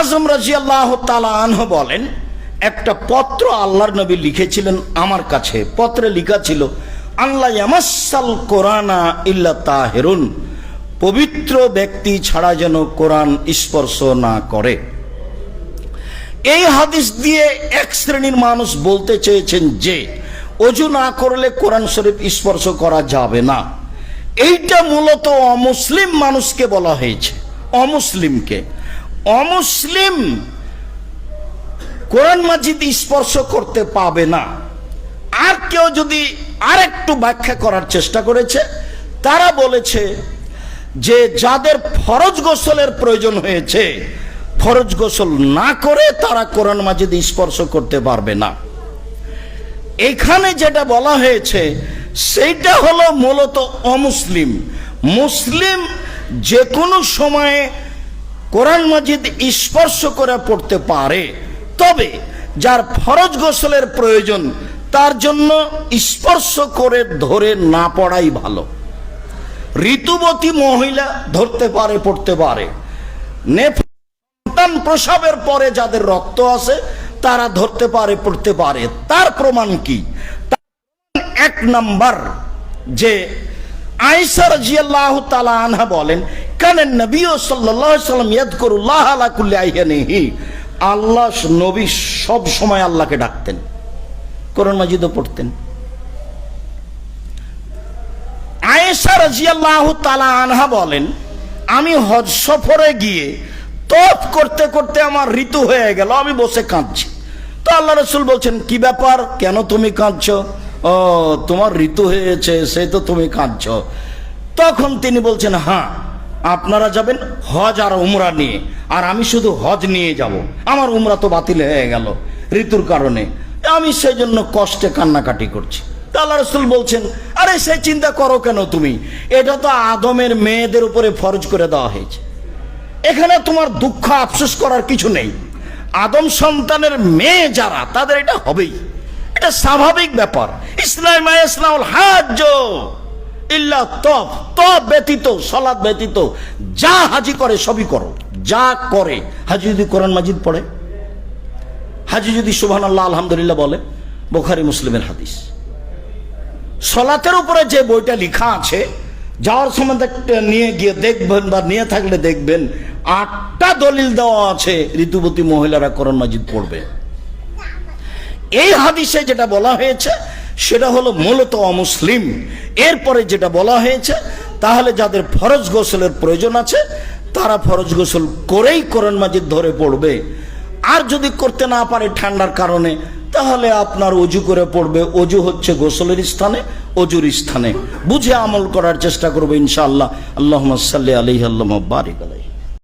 আজম রাজি আল্লাহ আনহ বলেন, একটা পত্র আল্লাহর নবী লিখেছিলেন আমার কাছে। পত্রে লিখা ছিল আল্লাহ কোরআনা ইল্লা তাহেরুন। পবিত্র ব্যক্তি ছাড়া যেন কোরআন স্পর্শ না করে। এই হাদিস দিয়ে এক শ্রেণির মানুষ বলতে চেয়েছেন যে, অজু না করলে কোরআন শরীফ স্পর্শ করা যাবে না। এইটা মূলত অমুসলিম মানুষকে বলা হয়েছে। অমুসলিমকে। অমুসলিম কোরআন মাজিদ স্পর্শ করতে পাবে না। আর কেউ যদি আরেকটু ব্যাখ্যা করার চেষ্টা করেছে, তারা বলেছে যে যাদের ফরজ গোসলের প্রয়োজন হয়েছে, ফরজ গোসল না করে তারা কোরআন মাজিদ স্পর্শ করতে পারবে না। এখানে যেটা বলা হয়েছে, সেইটা হলো মূলত অমুসলিম। মুসলিম যে কোনো সময়ে কোরআন মাজিদ স্পর্শ করে পড়তে পারে। তবে যার ফরজ গোসলের প্রয়োজন, তার জন্য স্পর্শ করে ধরে না পড়াই ভালো। ঋতুবতী মহিলা ধরতে পারে, পড়তে পারে। প্রসবের পরে যাদের রক্ত আছে, তারা ধরতে পারে, পড়তে পারে। তার প্রমাণ কি? এক নাম্বার যে আয়েশা রাদিয়াল্লাহু তাআলা আনহা বলেন, কানে নবী আলাইহি সাল্লাম ইয়াদকুরুল্লাহ আলা কুল্লি আইয়ানিহি আল্লাহ নবী সব সময় আল্লাহকে ডাকতেন। কোরআন মাজিদও পড়তেন। আয়েশা রাজিয়াল্লাহু তালা আনহা বলেন, আমি হজ সফরে গিয়ে তপ করতে করতে আমার ঋতু হয়ে গেল, আমি বসে কাঁদছি। তো আল্লাহ রসুল বলছেন, কি ব্যাপার? কেন তুমি কাঁদছ? ও, তোমার ঋতু হয়েছে, সে তো তুমি কাঁদছ। তখন তিনি বলছেন হ্যাঁ আপনারা যাবেন হজ আর উমরা নিয়ে, আর আমি শুধু হজ নিয়ে যাব। আমার উমরা তো বাতিল হয়ে গেল ঋতুর কারণে। আমি সেই জন্য কষ্টে কান্নাকাটি করছি। আল্লাহ রসুল বলছেন, আরে, সে চিন্তা করো কেন তুমি? এটা তো আদমের মেয়েদের উপরে ফরজ করে দেওয়া হয়েছে। এখানে তোমার দুঃখ আফসোস করার কিছু নেই। আদম সন্তানের মেয়ে যারা, তাদের এটা হবেই। এটা স্বাভাবিক ব্যাপার। ইসলাম ইসলাম হাজ ইল্লা তফ তফ ব্যতীত সলাদ ব্যতীত, যা হাজি করে সবই করো। যা করে। হাজি যদি কোরআন মাজিদ পড়ে? হাজি যদি আল্লাহ আলহামদুলিল্লাহ বলে, বোখারি, মুসলিমের হাদিস। সলাতের উপরে যে বইটা লেখা আছে, যাওয়ার সময় নিয়ে গিয়ে দেখবেন বা নিয়ে থাকলে দেখবেন, আটটা দলিল দেওয়া আছে, ঋতুবতী মহিলারা করণ মাজিদ পড়বে। এই হাদিসে যেটা বলা হয়েছে, সেটা হলো মূলত অমুসলিম। এরপরে যেটা বলা হয়েছে, তাহলে যাদের ফরজ গোসলের প্রয়োজন আছে, তারা ফরজ গোসল করেই কোরআন মাজিদ ধরে পড়বে। আর যদি করতে না পারে ঠান্ডার কারণে, তাহলে আপনার অজু করে পড়বে। অজু হচ্ছে গোসলের স্থানে, অজুর স্থানে। বুঝে আমল করার চেষ্টা করবে ইনশাআল্লাহ। আল্লাহ সাল্লি আলহি আল্লাহ বারিক আলাই